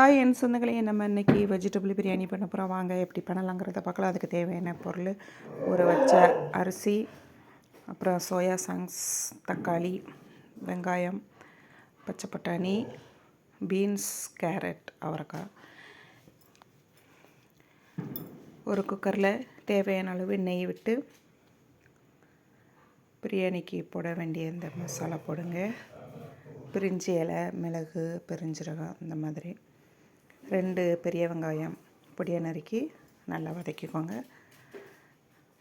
Hi என் சொந்தங்களே நம்ம இன்றைக்கி வெஜிடபிள் பிரியாணி பண்ண போகிறோம் வாங்க எப்படி பண்ணலாங்கிறத பார்க்கலாம். அதுக்கு தேவையான பொருள் ஊற வச்ச அரிசி அப்புறம் சோயா சாங்ஸ் தக்காளி வெங்காயம் பச்சை பட்டாணி பீன்ஸ் கேரட் அவரைக்காய். ஒரு குக்கரில் தேவையான அளவு நெய் விட்டு பிரியாணிக்கு போட வேண்டிய இந்த மசாலா போடுங்க. பிரிஞ்சி இலை மிளகு பெருஞ்சீரகம் இந்த மாதிரி. ரெண்டு பெரிய வெங்காயம் பொடியாக நறுக்கி நல்லா வதக்கிக்கோங்க.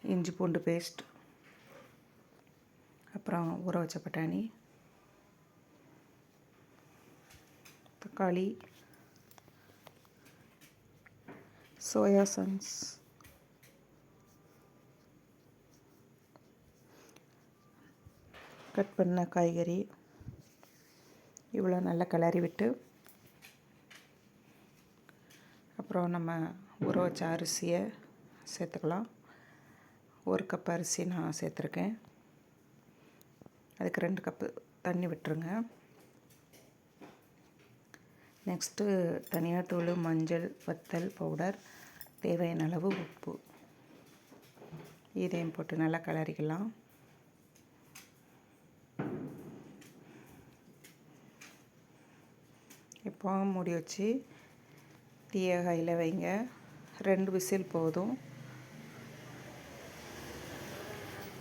இஞ்சி பூண்டு பேஸ்ட் அப்புறம் ஊற வச்ச பட்டாணி தக்காளி சோயா சன்ஸ் கட் பண்ண காய்கறி இவ்வளோ நல்லா கிளறி விட்டு அப்புறம் நம்ம ஊற வச்ச அரிசியை சேர்த்துக்கலாம். ஒரு கப் அரிசி நான் சேர்த்துருக்கேன். அதுக்கு ரெண்டு கப்பு தண்ணி விட்டுருங்க. நெக்ஸ்ட்டு தனியாத்தூள் மஞ்சள் வத்தல் பவுடர் தேவையான அளவு உப்பு. இதையும் போட்டு நல்லா கிளறிக்கலாம். இப்போ மூடி வச்சு தீயை கையில் வைங்க. ரெண்டு விசில் போதும்.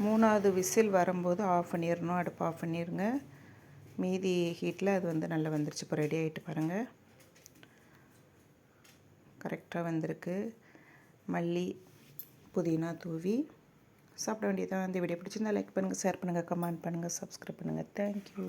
மூணாவது விசில் வரும்போது ஆஃப் பண்ணிடணும் அடுப்பு ஆஃப் பண்ணிடுங்க மீதி ஹீட்டில் அது வந்து நல்லா வந்துருச்சு. இப்போ ரெடி ஆகிட்டு பாருங்கள் கரெக்டாக வந்திருக்கு. மல்லி புதினா தூவி. சாப்பிட வேண்டியதான் இந்த வீடியோ பிடிச்சிருந்தா லைக் பண்ணுங்கள் ஷேர் பண்ணுங்கள் கமெண்ட் பண்ணுங்கள் சப்ஸ்கிரைப் பண்ணுங்கள் தேங்க்யூ